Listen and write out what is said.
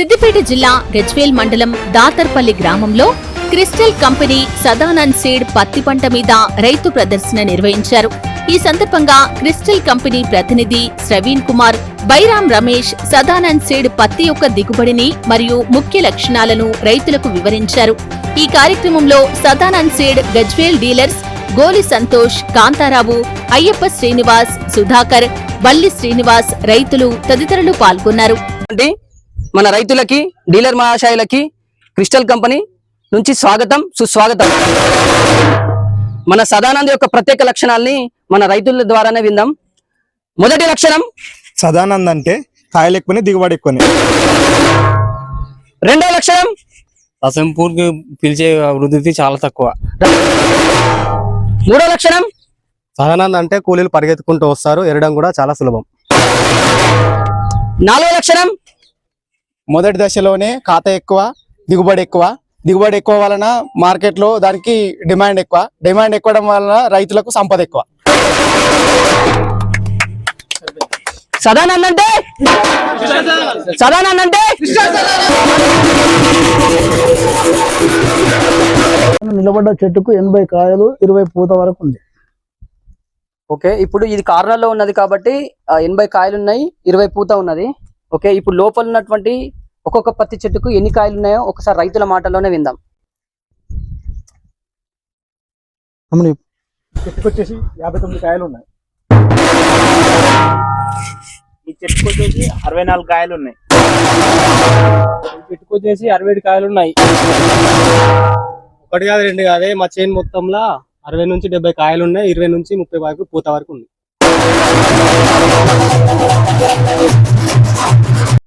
సిద్దిపేట జిల్లా గజ్వేల్ మండలం దాతర్పల్లి గ్రామంలో క్రిస్టల్ కంపెనీ సదానంద్ సీడ్ పత్తి పంట మీద రైతు ప్రదర్శన నిర్వహించారు. ఈ సందర్భంగా క్రిస్టల్ కంపెనీ ప్రతినిధి ప్రవీణ్ కుమార్ బైరాం రమేష్ సదానంద్ సీడ్ పత్తి యొక్క దిగుబడిని మరియు ముఖ్య లక్షణాలను రైతులకు వివరించారు. ఈ కార్యక్రమంలో సదానంద్ సీడ్ గజ్వేల్ డీలర్స్ గోలి సంతోష్ కాంతారావు అయ్యప్ప శ్రీనివాస్ సుధాకర్ వల్లి శ్రీనివాస్ రైతులు తదితరులు పాల్గొన్నారు. మన రైతులకి డీలర్ మహాశయులకి క్రిస్టల్ కంపెనీ నుంచి స్వాగతం సుస్వాగతం. మన సదానంద్ యొక్క ప్రత్యేక లక్షణాల్ని మన రైతుల ద్వారానే విందాం. మొదటి లక్షణం? సదానంద్ అంటే కాయలు ఎక్కువని దిగుబడి ఎక్కువని. రెండో లక్షణం? అసంపూర్కి పిలిచే వృద్ధి చాలా తక్కువ. మూడో లక్షణం? సదానంద్ అంటే కూలీలు పరిగెత్తుకుంటూ వస్తారు ఎరడం కూడా చాలా సులభం. నాలుగో లక్షణం? మొదటి దశలోనే ఖాతా ఎక్కువ దిగుబడి ఎక్కువ. దిగుబడి ఎక్కువ వలన మార్కెట్లో దానికి డిమాండ్ ఎక్కువ. డిమాండ్ ఎక్కువడం వలన రైతులకు సంపద ఎక్కువ. సదానంద్ అంటే సదానంద్ అంటే నిలబడ్డ చెట్టుకు ఎనభై కాయలు ఇరవై పూత వరకు ఉంది. ఓకే ఇప్పుడు ఇది కార్నర్లో ఉన్నది కాబట్టి ఎనభై కాయలు ఉన్నాయి ఇరవై పూత ఉన్నది. ఓకే ఇప్పుడు లోపల ఉన్నటువంటి ఒక్కొక్క పత్తి చెట్టుకు ఎన్ని కాయలు ఉన్నాయో ఒకసారి రైతుల మాటల్లోనే విందాం. చెట్టుకు వచ్చేసి యాభై తొమ్మిది కాయలు ఉన్నాయి ఈ చెట్టుకు వచ్చేసి అరవై నాలుగు కాయలు ఉన్నాయి చెట్టుకు వచ్చేసి అరవై ఏడు కాయలు ఉన్నాయి ఒకటి కాదు రెండు కాదే. మా చేను మొత్తంలో అరవై నుంచి డెబ్బై కాయలు ఉన్నాయి ఇరవై నుంచి ముప్పై వరకు పూత వరకు ఉంది.